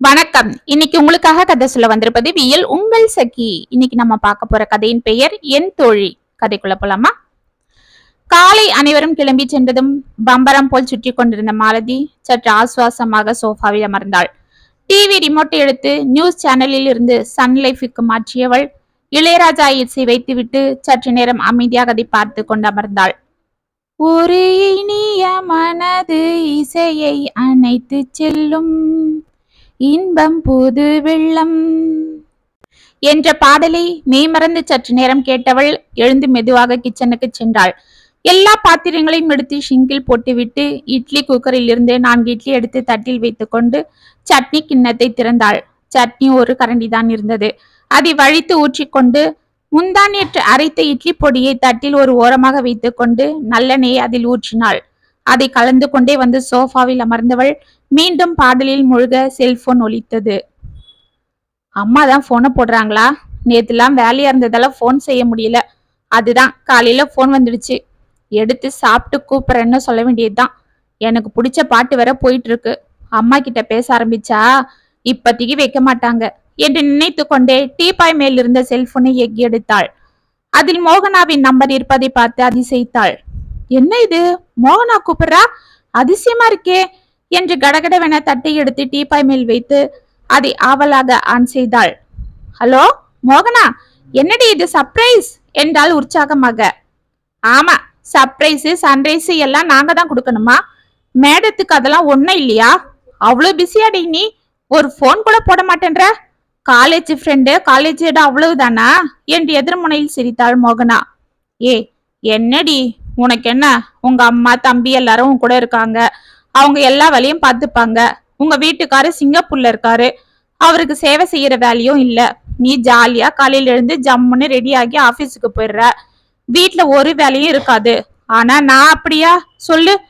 வணக்கம். இன்னைக்கு உங்களுக்காக கதை சொல்ல வந்திருப்பது வியல் உங்கள் சகி. இன்னைக்கு நம்ம பார்க்க போற கதையின் பெயர் என் தோழி. கதைக்குள்ள போலாமா? காலை அனைவரும் கிளம்பி சென்றதும் பம்பரம் போல் சுற்றி கொண்டிருந்த மாலதி சற்று ஆசுவாசமாக சோஃபாவில் அமர்ந்தாள். டிவி ரிமோட்டை எடுத்து நியூஸ் சேனலில் இருந்து சன் லைஃபுக்கு மாற்றியவள் இளையராஜா இசை வைத்துவிட்டு சற்று நேரம் அமைதியாக அதை பார்த்து கொண்டு அமர்ந்தாள். ஒரு இனிய மனது இசையை அணைத்து செல்லும். இன்பம் புது வெள்ளம். என்ற பாடலை மெய்மறந்து சற்று நேரம் கேட்டவள் எழுந்து மெதுவாக கிச்சனுக்கு சென்றாள். எல்லா பாத்திரங்களையும் எடுத்து ஷிங்கில் போட்டுவிட்டு இட்லி குக்கரில் இருந்து நான்கு இட்லி எடுத்து தட்டில் வைத்துக்கொண்டு சட்னி கிண்ணத்தை திறந்தாள். சட்னி ஒரு கரண்டி தான் இருந்தது. அதை வழித்து ஊற்றிக்கொண்டு முந்தா நேற்று அரைத்த இட்லி பொடியை தட்டில் ஒரு ஓரமாக வைத்துக்கொண்டு நல்லெண்ணெயை அதில் ஊற்றினாள். அதை கலந்து கொண்டே வந்து சோஃபாவில் அமர்ந்தவள் மீண்டும் பாடலில் முழுக செல்போன் ஒலித்தது. அம்மா தான் போனை போடுறாங்களா? நேத்துலாம் வேலையா இருந்ததால ஃபோன் செய்ய முடியல. அதுதான் காலையில போன் வந்துடுச்சு. எடுத்து சாப்பிட்டு கூப்பிடுறேன்னு சொல்ல வேண்டியதுதான். எனக்கு பிடிச்ச பாட்டு வேற போயிட்டு இருக்கு அம்மா கிட்ட பேச ஆரம்பிச்சா இப்பத்திக்கு வைக்க மாட்டாங்க என்று நினைத்து கொண்டே டீபாய் மேல் இருந்த செல்போனை எக்கி எடுத்தாள் அதில் மோகனாவின் நம்பர் இருப்பதை பார்த்து அதிசயித்தாள். என்ன இது? மோகனா கூப்பிடுறா? அதிசயமா இருக்கே என்று கடகடவென தட்டை எடுத்து டீப்பாய் மேல் வைத்து அதை ஆவலாக ஆன் செய்தாள். ஹலோ மோகனா என்னடி இது சர்ப்ரைஸ் என்றால் உற்சாகமாக. ஆமா சர்ப்ரைஸு சன்ரைஸு எல்லாம் நாங்க தான் கொடுக்கணுமா? மேடத்துக்கு அதெல்லாம் ஒன்றும் இல்லையா? அவ்வளோ பிஸியாடி நீ. ஒரு ஃபோன் கூட போட மாட்டேன்ற? காலேஜ் ஃப்ரெண்டு காலேஜ் இடம் அவ்வளவுதானா? என்று எதிர்முனையில் சிரித்தாள் மோகனா. ஏ என்னடி? உனக்கு என்ன? உங்க அம்மா தம்பி எல்லாரும் உன் கூட இருக்காங்க. அவங்க எல்லா வேலையும் பார்த்துப்பாங்க. உங்க வீட்டுக்காரு சிங்கப்பூர்ல இருக்காரு. அவருக்கு சேவை செய்யற வேலையும் இல்ல. நீ ஜாலியா காலையில இருந்து ஜம்முன்னு ரெடி ஆகி ஆபீஸுக்கு போயிடுற. வீட்டுல ஒரு வேலையும் இருக்காது. ஆனா நான் அப்படியா? சொல்லு.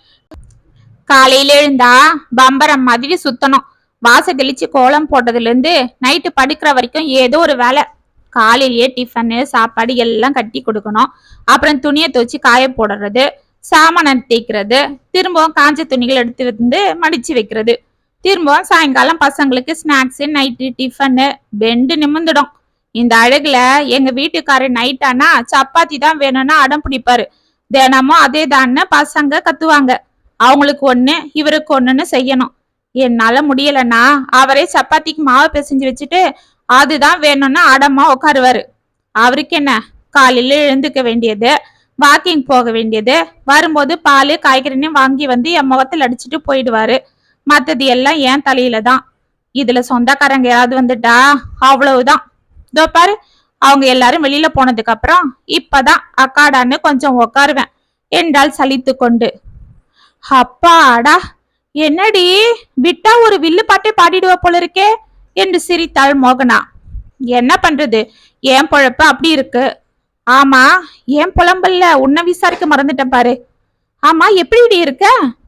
காலையில எழுந்தா பம்பரம் மாதிரி சுத்தணும். வாச தெளிச்சு கோலம் போட்டதுல இருந்து நைட்டு படுக்கிற வரைக்கும் ஏதோ ஒரு வேலை. காலையிலேயே டிஃபனு சாப்பாடு எல்லாம் கட்டி கொடுக்கணும். அப்புறம் துணியை துவச்சி காய போடுறது சாமான் தேய்க்கிறது திரும்பவும் காஞ்ச துணிகள் எடுத்து வந்து மடிச்சு வைக்கிறது. திரும்பவும் சாயங்காலம் பசங்களுக்கு ஸ்நாக்ஸ் நைட்டு டிஃபனு பெண்டு நிமிந்துடும் இந்த அழகுல எங்க வீட்டுக்காரர் நைட் ஆனா சப்பாத்தி தான் வேணும்னா அடம் பிடிப்பாரு. தினமும் அதே தான்னு பசங்க கத்துவாங்க. அவங்களுக்கு ஒண்ணு இவருக்கு ஒண்ணுன்னு செய்யணும். என்னால முடியலன்னா அவரே சப்பாத்திக்கு மாவு பிசைஞ்சு வச்சுட்டு அதுதான் வேணும்னு அடமா உட்காருவாரு அவருக்கு என்ன? காலையில எழுந்துக்க வேண்டியது வாக்கிங் போக வேண்டியது வரும்போது பால் காய்கறின்னு வாங்கி வந்து என் முகத்தில் அடிச்சுட்டு போயிடுவாரு. மற்றது எல்லாம் என் தலையில தான். இதுல சொந்தக்காரங்க யாராவது வந்துட்டா அவ்வளவுதான். இதோ பாரு அவங்க எல்லாரும் வெளியில போனதுக்கு அப்புறம் இப்பதான் அக்காடான்னு கொஞ்சம் உக்காருவேன். என்றால் சலித்து கொண்டு. அப்பாடா என்னடி? விட்டா ஒரு வில்லு பாட்டே பாடிடுவ போல இருக்கே. என்று சிரித்தாள் மோகனா. என்ன பண்றது? என் பொழப்பு அப்படி இருக்கு? ஆமா ஏன் புலம்பல்ல? உன்னை விசாரிக்க மறந்துட்டேன் பாரு. ஆமா எப்படி இருக்க?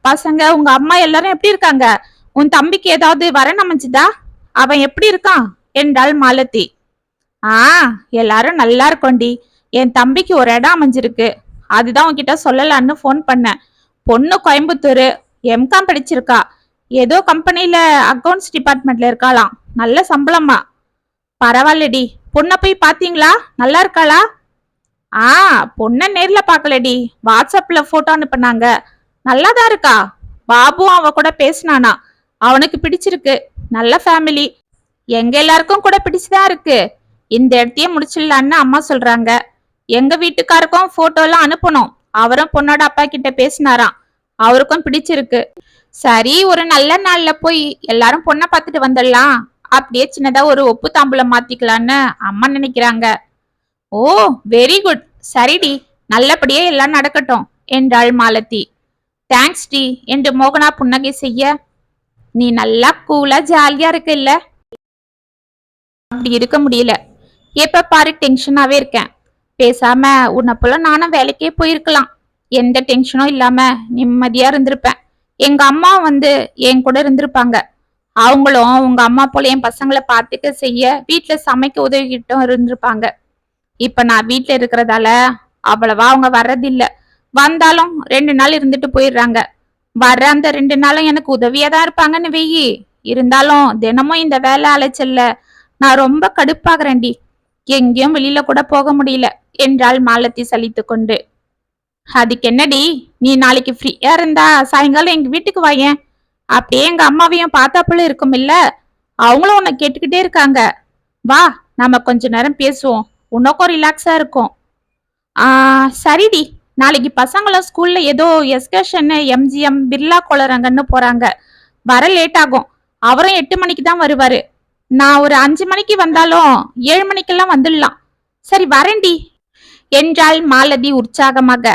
பசங்க உங்க அம்மா எல்லாரும் எப்படி இருக்காங்க? உன் தம்பிக்கு ஏதாவது வரன் அமைஞ்சுதா? அவன் எப்படி இருக்கான்? என்றாள் மாலதி. ஆ எல்லாரும் நல்லா இருக்கோண்டி. என் தம்பிக்கு ஒரு இடம் அமைஞ்சிருக்கு. அதுதான் உன்கிட்ட சொல்லலான்னு ஃபோன் பண்ணேன். பொண்ணு கோயம்புத்தூர் எம்காம் படிச்சிருக்கா. ஏதோ கம்பெனில அக்கவுண்ட்ஸ் டிபார்ட்மெண்ட்ல இருக்காளாம். நல்ல சம்பளமா பரவாயில்லடி. பொண்ணை போய் பாத்தீங்களா? நல்லா இருக்காளா? ஆ பொண்ணை நேர்ல பார்க்கலடி வாட்ஸ்அப்ல போட்டோ அனுப்புனாங்க. நல்லாதான் இருக்கா? பாபுவும் அவ கூட பேசினானா. அவனுக்கு பிடிச்சிருக்கு. நல்ல ஃபேமிலி எங்க எல்லாருக்கும் கூட பிடிச்சுதான் இருக்கு. இந்த இடத்தையே முடிச்சிடலான்னு அம்மா சொல்றாங்க. எங்க வீட்டுக்காருக்கும் போட்டோலாம் அனுப்பணும். அவரும் பொண்ணோட அப்பா கிட்ட பேசினாராம். அவருக்கும் பிடிச்சிருக்கு. சரி ஒரு நல்ல நாள்ல போய் எல்லாரும் பொண்ணை பார்த்துட்டு வந்துடலாம். அப்படியே சின்னதா ஒரு ஒப்பு தாம்பூலம் மாத்திக்கலான்னு அம்மா நினைக்கிறாங்க. ஓ வெரி குட் சரிடி. நல்லபடியே எல்லாம் நடக்கட்டும் என்றாள் மாலதி. தேங்க்ஸ் டி என்று மோகனா புன்னகை செய்ய. நீ நல்லா கூலா ஜாலியா இருக்க இல்ல? அப்படி இருக்க முடியல. எப்ப பாரு டென்ஷனாவே இருக்கேன். பேசாம உன்னை போல நானும் வேலைக்கே போயிருக்கலாம். எந்த டென்ஷனும் இல்லாம நிம்மதியா இருந்திருப்பேன். எங்க அம்மா வந்து என் கூட இருந்திருப்பாங்க. அவங்களும் உங்க அம்மா போல என் பசங்களை பார்த்துக்க செய்ய வீட்டுல சமைக்க உதவிக்கிட்டும் இருந்திருப்பாங்க. இப்ப நான் வீட்டுல இருக்கிறதால அவ்வளவா அவங்க வர்றதில்ல. வந்தாலும் ரெண்டு நாள் இருந்துட்டு போயிடுறாங்க. வர்ற அந்த ரெண்டு நாளும் எனக்கு உதவியா தான் இருப்பாங்கன்னு வெயி இருந்தாலும் தினமும் இந்த வேலை அலைச்சல்ல. நான் ரொம்ப கடுப்பாகிறேன்டி. எங்கேயும் வெளியில கூட போக முடியல. என்றாள் மாலத்தி சலித்து கொண்டு அதுக்கு என்னடி? நீ நாளைக்கு ஃப்ரீயா இருந்தா சாயங்காலம் எங்க வீட்டுக்கு வாயேன். அப்படியே எங்க அம்மாவையும் பார்த்தாப்புல இருக்கும் இல்ல? அவங்களும் உன்னை கேட்டுக்கிட்டே இருக்காங்க. வா நாம கொஞ்ச நேரம் பேசுவோம். உனக்கும் ரிலாக்ஸா இருக்கும். சரிடி. நாளைக்கு பசங்களும் ஸ்கூல்ல ஏதோ எஸ்கர்ஷன் எம்ஜிஎம் பிர்லா கோளரங்கன்னு போறாங்க. வர லேட் ஆகும். அவரும் எட்டு மணிக்கு தான் வருவாரு. நான் ஒரு அஞ்சு மணிக்கு வந்தாலும் ஏழு மணிக்கெல்லாம் வந்துடலாம். சரி வரேன்டி. என்றாள் மாலதி உற்சாகமாக.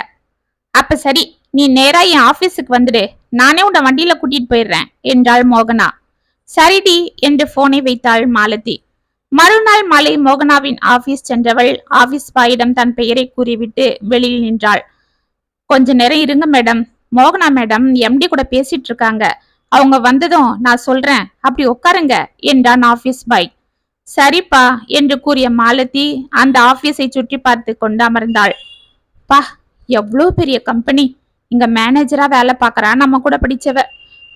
அப்ப சரி நீ நேரா என் ஆபீஸுக்கு வந்துடு. நானே உன்னை வண்டியில கூட்டிட்டு போயிடுறேன் என்றாள் மோகனா. சரிடி என்று போனை வைத்தாள் மாலதி. மறுநாள் மாலை மோகனாவின் ஆபீஸ் சென்றவள் ஆபீஸ் பாயிடம் தன் பெயரை கூறிவிட்டு வெளியில் நின்றாள். கொஞ்ச நேரம் இருங்க மேடம் மோகனா மேடம் எம்டி கூட பேசிட்டு இருக்காங்க. அவங்க வந்ததும் நான் சொல்றேன். அப்படி உட்காருங்க என்றான் ஆபீஸ் பாய் சரிப்பா என்று கூறிய மாலதி அந்த ஆபீஸை சுற்றி பார்த்து கொண்டு அமர்ந்தாள். பா எவ்வளோ பெரிய கம்பெனி இங்க மேனேஜரா வேலை பார்க்கறா. நம்ம கூட படிச்சவ.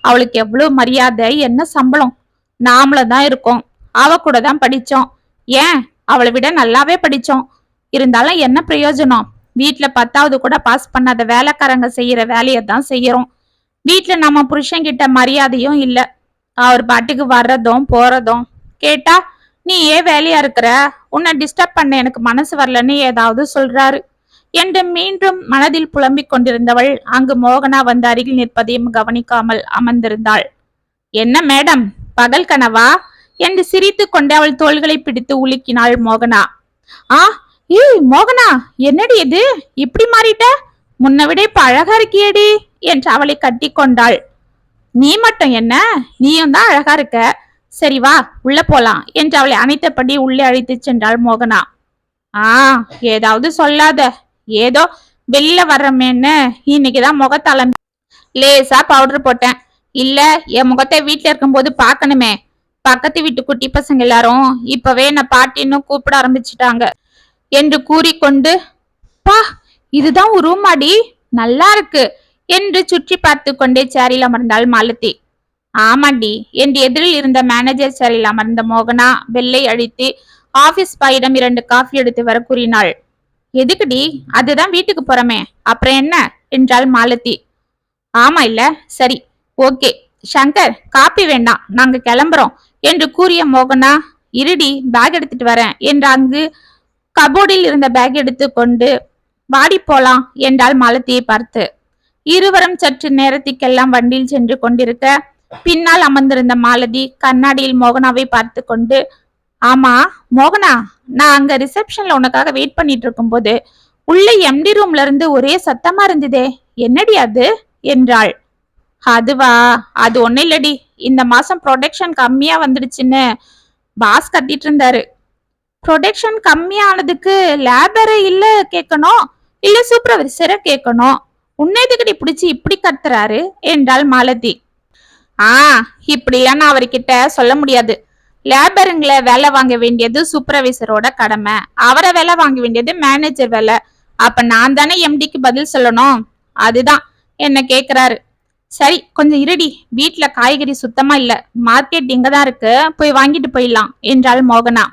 அவளுக்கு எவ்வளவு மரியாதை என்ன சம்பளம். நாமள தான் இருக்கோம். அவ கூட தான் படிச்சோம். ஏன்? அவளை விட நல்லாவே படிச்சோம். இருந்தாலும் என்ன பிரயோஜனம்? வீட்டுல பத்தாவது கூட பாஸ் பண்ணாத வேலைக்காரங்க செய்யற வேலையை தான் செய்யறோம். வீட்டுல நம்ம புருஷன்கிட்ட மரியாதையும் இல்ல. அவர் பாட்டுக்கு வர்றதும் போறதும். கேட்டா நீ ஏன் வேலையா இருக்கிற? உன்னை டிஸ்டர்ப் பண்ண எனக்கு மனசு வரலன்னு ஏதாவது சொல்றாரு. என்று மீண்டும் மனதில் புலம்பிக் கொண்டிருந்தவள் அங்கு மோகனா வந்து அருகில் நிற்பதையும் கவனிக்காமல் அமர்ந்திருந்தாள். என்ன மேடம் பகல் கனவா? என்று சிரித்து கொண்டு அவள் தோள்களை பிடித்து உலுக்கினாள் மோகனா. ஆ ஏய் மோகனா என்னடி இது? இப்படி மாறிட்ட? முன்ன விட இப்ப அழகா இருக்கியடி? என்று அவளை கட்டி கொண்டாள். நீ மட்டும் என்ன? நீயும் தான் அழகா இருக்க. சரி வா உள்ள போலாம் என்று அவளை அணைத்தபடி உள்ளே அழைத்து சென்றாள் மோகனா. ஆ ஏதாவது சொல்லாத. ஏதோ வெளில வர்றமேன்னு இன்னைக்குதான் முகத்தளம் லேசா பவுடர் போட்டேன். இல்ல என் முகத்தை வீட்டுல இருக்கும்போது பார்க்கணுமே. பக்கத்து வீட்டு குட்டி பசங்க எல்லாரும் இப்பவே என்ன பாட்டின்னு கூப்பிட ஆரம்பிச்சிட்டாங்க என்று கூறிக்கொண்டு பா இதுதான் ஒரு ரூமாடி நல்லா இருக்கு என்று சுற்றி பார்த்து கொண்டே சேரில் அமர்ந்தாள் மாலதி. ஆமாண்டி என்று எதிரில் இருந்த மேனேஜர் சேரில் அமர்ந்த மோகனா வெள்ளை அழித்து ஆபீஸ் பாயிடம் இரண்டு காஃபி எடுத்து வர கூறினாள். எதுக்குடி? அதுதான் வீட்டுக்கு போறமே. அப்புறம் என்ன? என்றாள் மாலதி. ஆமா இல்ல. சரி. ஓகே. சங்கர் காப்பி வேண்டாம். நாங்க கிளம்புறோம். என்று கூறிய மோகனா இருடி பேக் எடுத்துட்டு வரேன் என்று அங்கு கபோர்டில் இருந்த பேக் எடுத்து கொண்டு வாடி போலாம் என்றாள் மாலதியை பார்த்து. இருவரும் சற்று நேரத்துக்கெல்லாம் வண்டியில் சென்று கொண்டிருக்க பின்னால் அமர்ந்திருந்த மாலதி கண்ணாடியில் மோகனாவை பார்த்து கொண்டு ஆமா மோகனா நான் அங்க ரிசப்ஷன்ல உனக்காக வெயிட் பண்ணிட்டு இருக்கும்போது உள்ள எம்டி ரூம்ல இருந்து ஒரே சத்தமா இருந்ததே என்னடி அது? என்றாள். அதுவா? அது ஒன்னும் இல்லடி. இந்த மாசம் ப்ரொடக்ஷன் கம்மியா வந்துடுச்சுன்னு பாஸ் கத்திட்டு இருந்தாரு. ப்ரொடக்ஷன் கம்மியானதுக்கு லேபரை இல்ல கேட்கணும்? இல்ல சூப்பர்வைசரை கேட்கணும்? உன்னதுக்கடி பிடிச்சி இப்படி கத்துறாரு? என்றாள் மாலதி. ஆ இப்படிலாம் நான் அவர்கிட்ட சொல்ல முடியாது. லேபருங்களை வேலை வாங்க வேண்டியது சூப்பர்வைசரோட கடமை. அவரை வேலை வாங்க வேண்டியது மேனேஜர் வேலை. அப்ப நான் தானே எம்டிக்கு பதில் சொல்லணும்? அதுதான் என்ன கேக்குறாரு. சரி கொஞ்சம் இருடி. வீட்ல காய்கறி சுத்தமா இல்ல. மார்க்கெட் இங்க தான் இருக்கு. போய் வாங்கிட்டு போயிடலாம் என்றாள் மோகனா.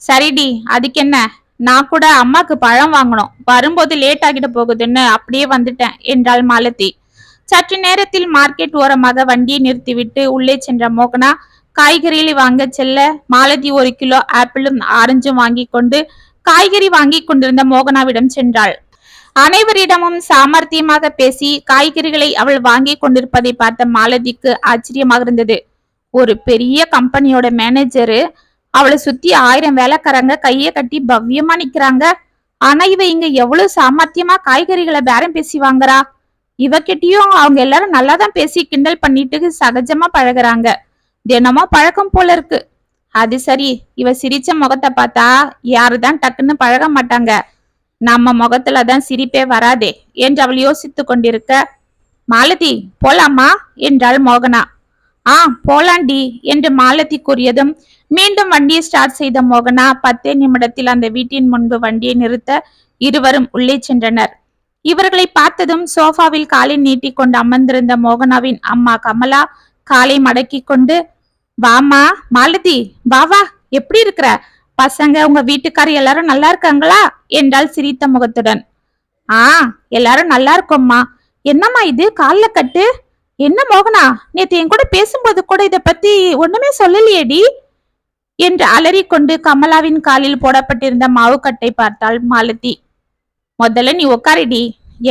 சரிடி அதுக்கு என்ன? நான் கூட அம்மாக்கு பழம் வாங்கணும். வரும்போது லேட் ஆகிட்டு போகுதுன்னு அப்படியே வந்துட்டேன் என்றாள் மாலதி. சற்று நேரத்தில் மார்க்கெட் ஓரமாக வண்டியை நிறுத்திவிட்டு உள்ளே சென்ற மோகனா காய்கறிகளை வாங்க செல்ல மாலதி ஒரு கிலோ ஆப்பிளும் ஆரஞ்சும் வாங்கி கொண்டு காய்கறி வாங்கி கொண்டிருந்த மோகனாவிடம் சென்றாள். அனைவரிடமும் சாமர்த்தியமாக பேசி காய்கறிகளை அவள் வாங்கி கொண்டிருப்பதை பார்த்த மாலதிக்கு ஆச்சரியமாக இருந்தது. ஒரு பெரிய கம்பெனியோட மேனேஜரு அவளை சுத்தி ஆயிரம் வேலைக்காரங்க கைய கட்டி பவ்யமா நிக்கிறாங்க. ஆனா இவ இங்க எவ்வளவு சாமர்த்தியமா காய்கறிகளை பேரம் பேசி வாங்குறா. இவகிட்டயும் அவங்க எல்லாரும் நல்லா தான் பேசி கிண்டல் பண்ணிட்டு சகஜமா பழகுறாங்க. தினமும் பழக்கம் போல இருக்கு. அது சரி இவ சிரிச்ச முகத்தை பார்த்தா யாருதான் டக்குன்னு பழக மாட்டாங்க. நம்ம முகத்துல தான் சிரிப்பே வராதே என்று அவள் யோசித்து கொண்டிருக்க மாலதி போலாமா? என்றாள் மோகனா. ஆ போலாண்டி என்று மாலதி கூறியதும் மீண்டும் வண்டியை ஸ்டார்ட் செய்த மோகனா பத்தே நிமிடத்தில் அந்த வீட்டின் முன்பு வண்டியை நிறுத்த இருவரும் உள்ளே சென்றனர். இவர்களை பார்த்ததும் சோஃபாவில் காலை நீட்டிக்கொண்டு அமர்ந்திருந்த மோகனாவின் அம்மா கமலா காலை மடக்கிக் கொண்டு வாமா மாலதி வா வா எப்படி இருக்கிற? பசங்க உங்க வீட்டுக்காரர் எல்லாரும் நல்லா இருக்காங்களா? என்றாள் சிரித்த முகத்துடன். ஆ எல்லாரும் நல்லா இருக்கோம்மா. என்னம்மா இது? கால்ல கட்டு? என்ன மோகனா? நேத்து என் கூட பேசும்போது கூட இத பத்தி ஒண்ணுமே சொல்லலையேடி? என்று அலறிக்கொண்டு கமலாவின் காலில் போடப்பட்டிருந்த மாவுக்கட்டை பார்த்தாள் மாலதி. முதல்ல நீ உட்காரிடி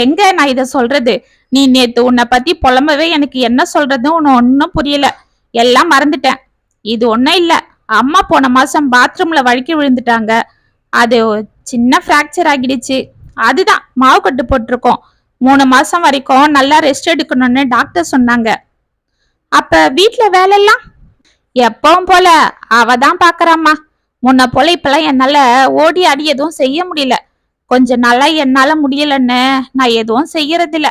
எங்க நான் இத சொல்றது? நீ நேத்து உன்னை பத்தி புலம்பவே எனக்கு என்ன சொல்றதுன்னு உன்னை ஒன்னும் புரியல. எல்லாம் மறந்துட்டேன். இது ஒன்றும் இல்லை. அம்மா போன மாதம் பாத்ரூமில் வழுக்கி விழுந்துட்டாங்க. அது சின்ன ஃப்ராக்சர் ஆகிடுச்சு. அதுதான் மாவு கட்டு போட்டிருக்கோம். மூணு மாதம் வரைக்கும் நல்லா ரெஸ்ட் எடுக்கணும்னு டாக்டர் சொன்னாங்க. அப்போ வீட்டில் வேலையெல்லாம்? எப்பவும் போல. அவ தான் பார்க்குறாம்மா முன்ன போல இப்பெல்லாம் என்னால் ஓடி ஆடி எதுவும் செய்ய முடியல. கொஞ்ச நாளா என்னால் முடியலன்னு நான் எதுவும் செய்யறதில்ல.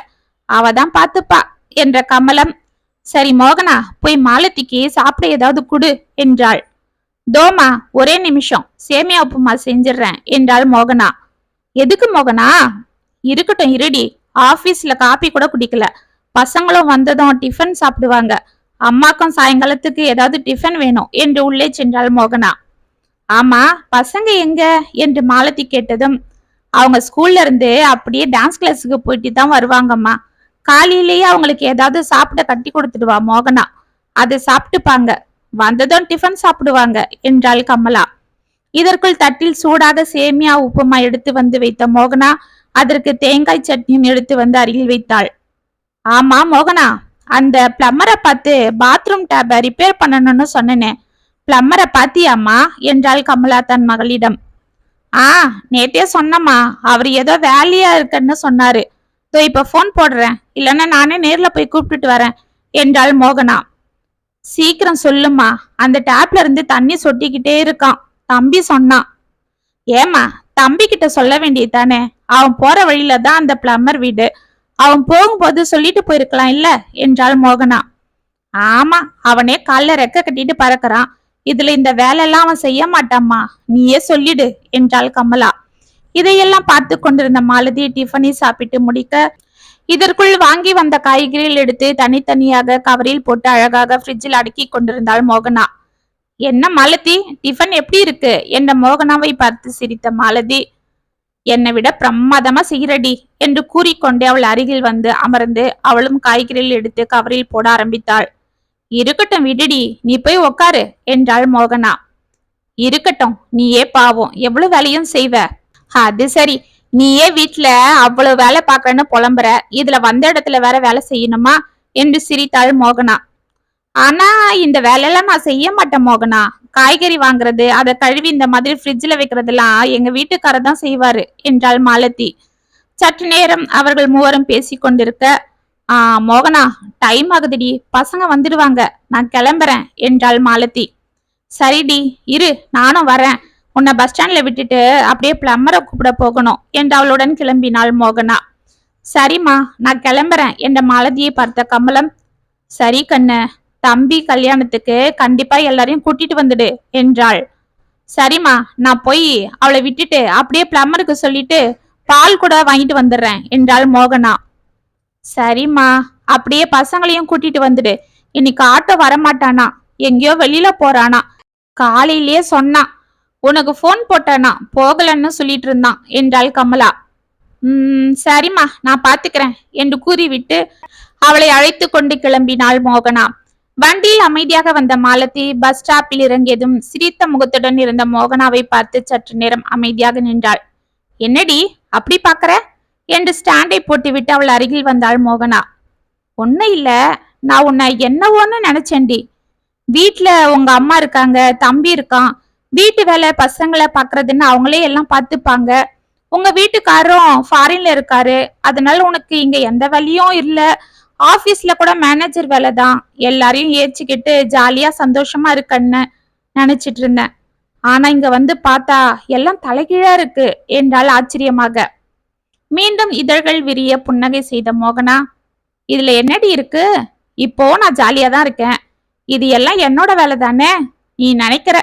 அவ தான் பார்த்துப்பா என்ற கமலம் சரி மோகனா போய் மாலத்திக்கு சாப்பிட ஏதாவது குடு என்றாள். தோமா ஒரே நிமிஷம் சேமியா உப்புமா செஞ்சிடுறேன் என்றாள் மோகனா. எதுக்கு மோகனா? இருக்கட்டும் இருடி. ஆபீஸ்ல காப்பி கூட குடிக்கல. பசங்களும் வந்ததும் டிஃபன் சாப்பிடுவாங்க. அம்மாக்கும் சாயங்காலத்துக்கு ஏதாவது டிஃபன் வேணும் என்று உள்ளே சென்றாள் மோகனா. ஆமா பசங்க எங்க? என்று மாலதி கேட்டதும் அவங்க ஸ்கூல்ல இருந்து அப்படியே டான்ஸ் கிளாஸுக்கு போயிட்டு தான் வருவாங்கம்மா. காலையிலேயே அவங்களுக்கு ஏதாவது சாப்பிட கட்டி கொடுத்துடுவா மோகனா. அதை சாப்பிட்டுப்பாங்க. வந்ததும் டிஃபன் சாப்பிடுவாங்க என்றாள் கமலா. இதற்குள் தட்டில் சூடாக சேமியா உப்புமா எடுத்து வந்து வைத்த மோகனா அதற்கு தேங்காய் சட்னியும் எடுத்து வந்து அருகில் வைத்தாள். ஆமா மோகனா அந்த பிளம்மரை பார்த்து பாத்ரூம் டேப்பை ரிப்பேர் பண்ணணும்னு சொன்னனே. பிளம்மரை பாத்தியாம்மா என்றாள் கமலா தன் மகளிடம். ஆ நேத்தே சொன்னம்மா. அவர் ஏதோ வேலையா இருக்குன்னு சொன்னாரு. இதோ இப்போ ஃபோன் போடுறேன். இல்லைன்னா நானே நேரில் போய் கூப்பிட்டுட்டு வரேன். என்றாள் மோகனா. சீக்கிரம் சொல்லுமா அந்த டேப்ல இருந்து தண்ணி சொட்டிக்கிட்டே இருக்கான். தம்பி சொன்னான். ஏமா தம்பி கிட்ட சொல்ல வேண்டியது தானே? அவன் போற வழியில தான் அந்த பிளம்பர் வீடு. அவன் போகும்போது சொல்லிட்டு போயிருக்கலாம் இல்ல? என்றாள் மோகனா. ஆமா அவனே கால்ல ரெக்க கட்டிட்டு பறக்கிறான். இதுல இந்த வேலையெல்லாம் அவன் செய்ய மாட்டாம்மா. நீயே சொல்லிடு என்றாள் கமலா. இதையெல்லாம் பார்த்து கொண்டிருந்த மாலதி டிஃபனை சாப்பிட்டு முடிக்க இதற்குள் வாங்கி வந்த காய்கறிகள் எடுத்து தனித்தனியாக கவரில் போட்டு அழகாக ஃப்ரிட்ஜில் அடுக்கி கொண்டிருந்தாள் மோகனா. என்ன மாலதி டிஃபன் எப்படி இருக்கு? என்ற மோகனாவை பார்த்து சிரித்த மாலதி. என்னை விட பிரமாதமா செய்கிறடி என்று கூறிக்கொண்டே அவள் அருகில் வந்து அமர்ந்து அவளும் காய்கறிகள் எடுத்து கவரில் போட ஆரம்பித்தாள். இருக்கட்டும் விடுடி நீ போய் உக்காரு என்றாள் மோகனா. இருக்கட்டும் நீயே பாவம் எவ்வளவு வேலையும் செய்வ. அது சரி. நீயே வீட்ல அவ்வளவு வேலை பாக்கறன்னு புலம்புற. இதுல வந்த இடத்துல வேற வேலை செய்யணுமா? என்று சிரித்தாள் மோகனா. ஆனா இந்த வேலையெல்லாம் நான் செய்ய மாட்டேன் மோகனா. காய்கறி வாங்குறது அதை கழுவி இந்த மாதிரி ஃப்ரிட்ஜில் வைக்கிறதெல்லாம் எங்க வீட்டுக்காரர் தான் செய்வாரு என்றாள் மாலதி. சற்று நேரம் அவர்கள் மூவரும் பேசி கொண்டிருக்க ஆ மோகனா டைம் ஆகுதுடி. பசங்க வந்துடுவாங்க நான் கிளம்புறேன் என்றாள் மாலதி. சரிடி இரு நானும் வரேன். உன்னை பஸ் ஸ்டாண்ட்ல விட்டுட்டு அப்படியே பிளம்பரை கூப்பிட போகணும். என்று அவளுடன் கிளம்பினாள் மோகனா. சரிம்மா நான் கிளம்புறேன். என்ற மாலதியை பார்த்த கமலம் சரி கண்ணு தம்பி கல்யாணத்துக்கு கண்டிப்பா எல்லாரையும் கூட்டிட்டு வந்துடு என்றாள். சரிம்மா நான் போய் அவளை விட்டுட்டு அப்படியே பிளம்பருக்கு சொல்லிட்டு பால் கூட வாங்கிட்டு வந்துடுறேன் என்றாள் மோகனா. சரிம்மா அப்படியே பசங்களையும் கூட்டிட்டு வந்துடு. இன்னைக்கு ஆட்டோ வரமாட்டானா? எங்கேயோ வெளியில போறானா? காலையிலேயே சொன்னான். உனக்கு ஃபோன் போட்டானா? போகலன்னு சொல்லிட்டு இருந்தான் என்றாள் கமலா. உம் சரிம்மா நான் பாத்துக்கிறேன் என்று கூறிவிட்டு அவளை அழைத்து கொண்டு கிளம்பினாள் மோகனா. வண்டியில் அமைதியாக வந்த மாலதி பஸ் ஸ்டாப்பில் இறங்கியதும் சிரித்த முகத்துடன் இருந்த மோகனாவை பார்த்து சற்று நேரம் அமைதியாக நின்றாள். என்னடி அப்படி பாக்குற? என்று ஸ்டாண்டை போட்டுவிட்டு அவள் அருகில் வந்தாள் மோகனா. ஒன்னும் இல்ல நான் உன்னை என்னவோன்னு நினைச்சேன்டி. வீட்ல உங்க அம்மா இருக்காங்க தம்பி இருக்கான் வீட்டு வேலை பசங்களை பாக்குறதுன்னு அவங்களே எல்லாம் பார்த்துப்பாங்க உங்க வீட்டுக்காரரும் ஃபாரின்ல இருக்காரு. அதனால உனக்கு இங்க எந்த வேலையும் இல்ல. ஆபீஸ்ல கூட மேனேஜர் வேலை தான். எல்லாரையும் ஏச்சுக்கிட்டு ஜாலியா சந்தோஷமா இருக்கன்னு நினைச்சிட்டு இருந்தேன். ஆனா இங்க வந்து பார்த்தா எல்லாம் தலைகீழா இருக்கு. என்றால் ஆச்சரியமாக. மீண்டும் இதழ்கள் விரிய புன்னகை செய்த மோகனா இதுல என்னடி இருக்கு? இப்போ நான் ஜாலியா தான் இருக்கேன். இது எல்லாம் என்னோட வேலை தானே? நீ நினைக்கிற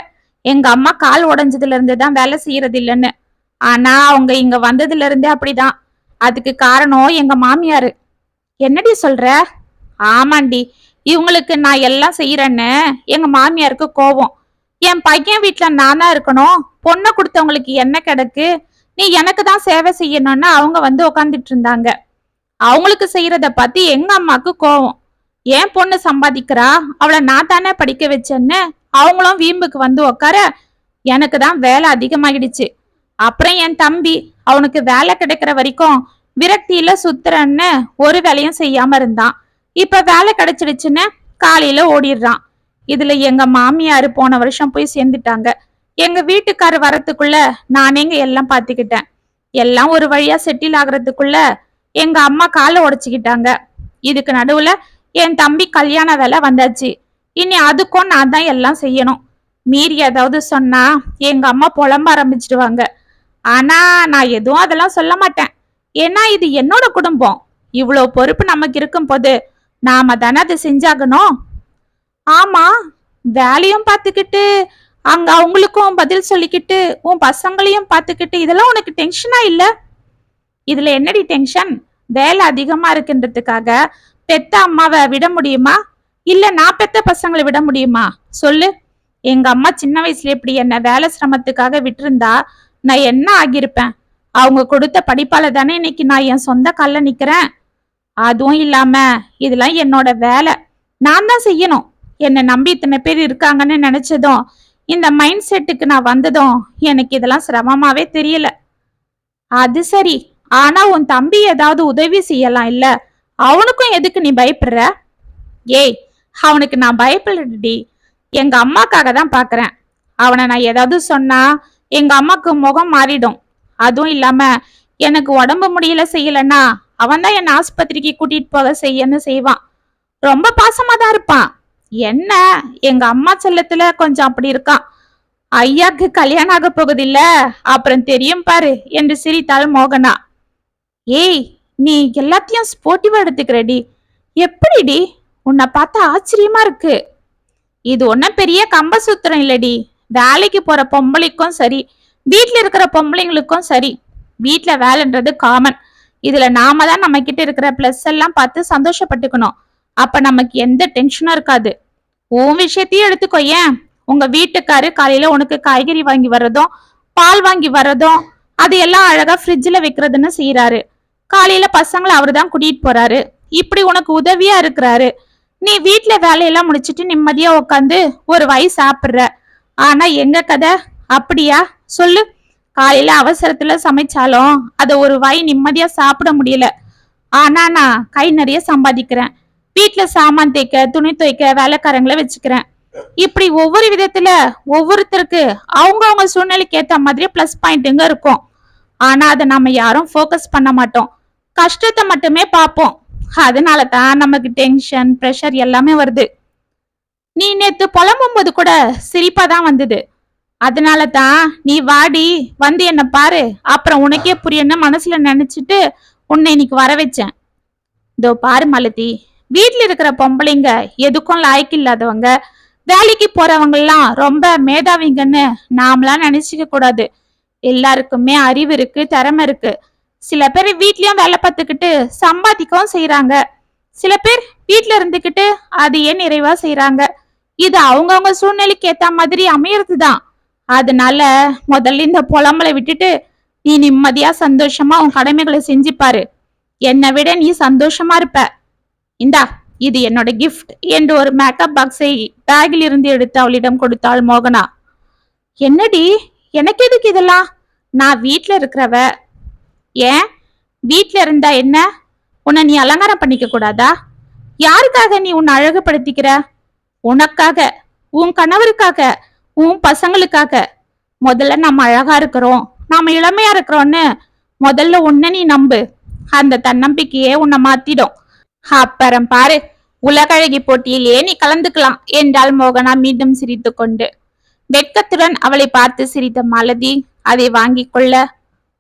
எங்க அம்மா கால் உடஞ்சதுல இருந்து தான் வேலை செய்யறது இல்லைன்னு ஆனா அவங்க இங்க வந்ததுல இருந்தே அப்படிதான். அதுக்கு காரணம் எங்க மாமியாரு. என்னடி சொல்ற? ஆமாண்டி இவங்களுக்கு நான் எல்லாம் செய்யறேன்னு எங்க மாமியாருக்கு கோவம். என் பையன் வீட்டுல நான் தான் இருக்கணும்? பொண்ணை கொடுத்தவங்களுக்கு என்ன கிடக்கு? நீ எனக்கு தான் சேவை செய்யணும்னு அவங்க வந்து உக்காந்துட்டு இருந்தாங்க. அவங்களுக்கு செய்யறத பத்தி எங்க அம்மாக்கு கோவம். ஏன் பொண்ணு சம்பாதிக்கிறா? அவளை நான் தானே படிக்க வச்சேன்னு அவங்களும் வீம்புக்கு வந்து உக்கார எனக்கு தான் வேலை அதிகமாகிடுச்சு அப்புறம் என் தம்பி அவனுக்கு வேலை கிடைக்கிற வரைக்கும் விரக்தியில சுத்துறன்னு ஒரு வேலையும் செய்யாம இருந்தான். இப்ப வேலை கிடைச்சிடுச்சுன்னு காலையில ஓடிடுறான். இதுல எங்க மாமியார் போன வருஷம் போய் சேர்ந்துட்டாங்க. எங்க வீட்டுக்கார் வரத்துக்குள்ள நானேங்க எல்லாம் பாத்துக்கிட்டேன். எல்லாம் ஒரு வழியா செட்டில் ஆகுறதுக்குள்ள எங்க அம்மா காலை உடைச்சுக்கிட்டாங்க. இதுக்கு நடுவுல என் தம்பி கல்யாண வேலை வந்தாச்சு. இனி அதுக்கும் நான் தான் எல்லாம் செய்யணும். மீறி ஏதாவது சொன்னா எங்க அம்மா புலம்ப ஆரம்பிச்சிடுவாங்க ஆனா நான் எதுவும் அதெல்லாம் சொல்ல மாட்டேன். ஏன்னா இது என்னோட குடும்பம். இவ்வளோ பொறுப்பு நமக்கு இருக்கும் போது நாம தானே அதை செஞ்சாகணும். ஆமா வேலையும் பார்த்துக்கிட்டு அங்க அவங்களுக்கும் பதில் சொல்லிக்கிட்டு உன் பசங்களையும் பார்த்துக்கிட்டு இதெல்லாம் உனக்கு டென்ஷனா இல்ல? இதுல என்னடி டென்ஷன் வேலை அதிகமா இருக்குன்றதுக்காக பெத்த அம்மாவை விட முடியுமா? இல்ல நான் பெத்த பசங்களை விட முடியுமா? சொல்லு. எங்க அம்மா சின்ன வயசுல இப்படி என்ன வேலை சிரமத்துக்காக விட்டிருந்தா நான் என்ன ஆகியிருப்பேன்? அவங்க கொடுத்த படிப்பால தானே இன்னைக்கு நான் என் சொந்த கால்ல நிக்கிறேன்? அதுவும் இல்லாம இதெல்லாம் என்னோட வேலை. நான் தான் செய்யணும். என்னை நம்பி இத்தனை பேர் இருக்காங்கன்னு நினைச்சதும் இந்த மைண்ட் செட்டுக்கு நான் வந்ததும் எனக்கு இதெல்லாம் சிரமமாவே தெரியல. அது சரி. ஆனா உன் தம்பி ஏதாவது உதவி செய்யலாம் இல்ல? அவனுக்கும் எதுக்கு நீ பயப்படுற? ஏய் அவனுக்கு நான் பயப்படடி எங்க அம்மாக்காக தான் பாக்குறேன். அவனை நான் ஏதாவது சொன்னா எங்க அம்மாக்கு முகம் மாறிடும். அதுவும் இல்லாம எனக்கு உடம்பு முடியல செய்யலன்னா அவன் தான் என்ன ஆஸ்பத்திரிக்கு கூட்டிட்டு போக செய்யன்னு செய்வான். ரொம்ப பாசமா தான் இருப்பான். என்ன? எங்க அம்மா செல்லத்துல கொஞ்சம் அப்படி இருக்கான். ஐயாக்கு கல்யாணம் ஆக போகுதில்ல? அப்புறம் தெரியும் பாரு என்று சிரித்தாள் மோகனா. ஏய் நீ எல்லாத்தையும் ஸ்போர்ட்டிவா எடுத்துக்கிறடி எப்படிடி உன்னை பார்த்தா ஆச்சரியமா இருக்கு. இது ஒன்றும் பெரிய கம்பசூத்திரம் இல்லடி. வேலைக்கு போற பொம்பளைக்கும் சரி வீட்டில் இருக்கிற பொம்பளைங்களுக்கும் சரி வீட்டில் வேலைன்றது காமன் இதுல நாம தான் நம்ம கிட்ட இருக்கிற பிளஸ் எல்லாம் பார்த்து சந்தோஷப்பட்டுக்கணும். அப்ப நமக்கு எந்த டென்ஷனும் இருக்காது. உன் விஷயத்தையும் எடுத்துக்கோ ஏன்? உங்க வீட்டுக்காரு காலையில உனக்கு காய்கறி வாங்கி வர்றதும் பால் வாங்கி வர்றதும் அது எல்லாம் அழகா ஃப்ரிட்ஜில் வைக்கிறதுன்னு செய்யறாரு காலையில பசங்களை அவரு தான் கூட்டிட்டு போறாரு. இப்படி உனக்கு உதவியா இருக்கிறாரு. நீ வீட்ல வேலையெல்லாம் முடிச்சிட்டு நிம்மதியா உட்காந்து ஒரு வாய் சாப்பிடுற. ஆனா எங்க கதை? அப்படியா? சொல்லு. காலையில அவசரத்துல சமைச்சாலும் அத ஒரு வாய் நிம்மதியா சாப்பிட முடியல. ஆனா நான் கை நிறைய சம்பாதிக்கிறேன். வீட்டுல சாமான் தேய்க்க துணி துவைக்க வேலைக்காரங்களை வச்சுக்கிறேன். இப்படி ஒவ்வொரு விதத்துல ஒவ்வொருத்தருக்கு அவங்க அவங்க சூழ்நிலைக்கு ஏத்த மாதிரி பிளஸ் பாயிண்ட்டுங்க இருக்கும். ஆனா அதை நம்ம யாரும் ஃபோக்கஸ் பண்ண மாட்டோம். கஷ்டத்தை மட்டுமே பார்ப்போம். அதனால தான் நமக்கு டென்ஷன் ப்ரெஷர் எல்லாமே வருது. நீ நேத்து புலம்பும் போது கூட சிரிப்பா தான் வந்தது. அதனால தான் நீ வாடி வந்து என்ன பாரு. அப்புறம் உனக்கே புரியணும்னு மனசுல நினைச்சிட்டு உன்னை இன்னைக்கு வர வச்சேன். இதோ பாரு மலதி வீட்டில் இருக்கிற பொம்பளைங்க எதுக்கும் லாய்க்கு இல்லாதவங்க வேலைக்கு போறவங்க எல்லாம் ரொம்ப மேதாவிங்கன்னு நாமலாம் நினைச்சிக்க கூடாது. எல்லாருக்குமே அறிவு இருக்கு திறமை இருக்கு. சில பேர் வீட்லயும் வேலை பார்த்துக்கிட்டு சம்பாதிக்கவும் செய்யறாங்க சில பேர் வீட்ல இருந்துகிட்டு அதையே நிறைவா செய்யறாங்க இது அவங்கவுங்க சூழ்நிலைக்கு ஏத்த மாதிரி அமையறது தான் அதனால முதல்ல இந்த புலம்பலை விட்டுட்டு நீ நிம்மதியா சந்தோஷமா உன் கடமைகளை செஞ்சு பாரு. என்னை விட நீ சந்தோஷமா இருப்ப. இந்தா இது என்னோட கிஃப்ட் என்று ஒரு மேக்கப் பாக்ஸை பேக்கில் இருந்து எடுத்து அவளிடம் கொடுத்தாள் மோகனா. என்னடி எனக்கு எதுக்கு இதெல்லாம்? நான் வீட்டில் இருக்கிறவ ஏன்? வீட்ல இருந்தா என்ன? உன்னை நீ அலங்காரம் பண்ணிக்க கூடாதா? யாருக்காக நீ உன்னை அழகுபடுத்திக்கிற? உனக்காக உன் கணவருக்காக உன் பசங்களுக்காக. முதல்ல நம்ம அழகா இருக்கிறோம். நாம இளமையா இருக்கிறோம்னு முதல்ல உன்ன நீ நம்பு. அந்த தன்னம்பிக்கையே உன்னை மாத்திடும். அப்புறம் பாரு உலகழகி போட்டியிலேயே நீ கலந்துக்கலாம் என்றாள் மோகனா மீண்டும் சிரித்து கொண்டு வெட்கத்துடன் அவளை பார்த்து சிரித்த மாலதி அதை வாங்கிக் கொள்ள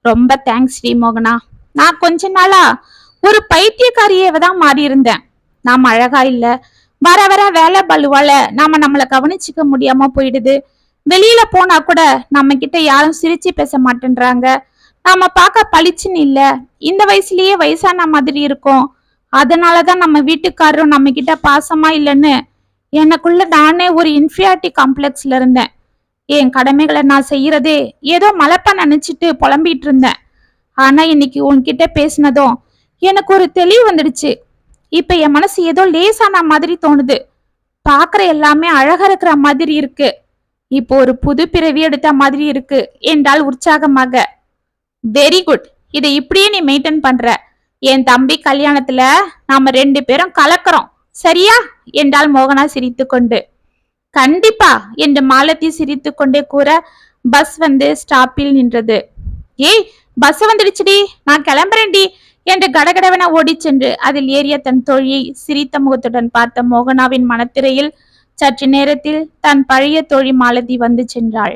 ரொம்ப தேங்க்ஸ் ஸ்ரீ மோகனா நான் கொஞ்ச நாளா ஒரு பைத்தியக்காரியவே தான் மாறி இருந்தேன் நாம் அழகா இல்ல. வர வர வேலை பலுவால நாம நம்மள கவனிச்சுக்க முடியாம போயிடுது. வெளியில போனா கூட நம்ம கிட்ட யாரும் சிரிச்சு பேச மாட்டேன்றாங்க. நாம பார்க்க பளிச்சுன்னு இல்ல. இந்த வயசுலயே வயசான மாதிரி இருக்கும். அதனாலதான் நம்ம வீட்டுக்காரரும் நம்ம கிட்ட பாசமா இல்லைன்னு எனக்குள்ள நானே ஒரு இன்ஃபியாரிட்டி காம்ப்ளெக்ஸ்ல இருந்தேன். என் கடமைகளை நான் செய்யறதே ஏதோ மலப்பா நினைச்சிட்டு புலம்பிட்டு இருந்தேன் ஆனா இன்னைக்கு உன்கிட்ட பேசினதும் எனக்கு ஒரு தெளிவு வந்துடுச்சு. இப்ப என் மனசு ஏதோ லேசான மாதிரி தோணுது. பாக்குற எல்லாமே அழகா இருக்கிற மாதிரி இருக்கு. இப்போ ஒரு புது பிறவி எடுத்த மாதிரி இருக்கு என்றால் உற்சாகமாக. வெரி குட் இதை இப்படியே நீ மெயின்டைன் பண்ற. என் தம்பி கல்யாணத்துல நாம ரெண்டு பேரும் கலக்கிறோம். சரியா? என்றால் மோகனா சிரித்துக்கொண்டு. கண்டிப்பா என்று மாலதி சிரித்துக்கொண்டே கூற பஸ் வந்து ஸ்டாப்பில் நின்றது. ஏய் பஸ் வந்துடுச்சுடி நான் கிளம்புறேன்டி என்று கடகடவென ஓடிச் சென்று அதில் ஏறிய தன் தோழியை சிரித்த முகத்துடன் பார்த்த மோகனாவின் மனத்திரையில் சற்று நேரத்தில் தன் பழைய தோழி மாலதி வந்து சென்றாள்.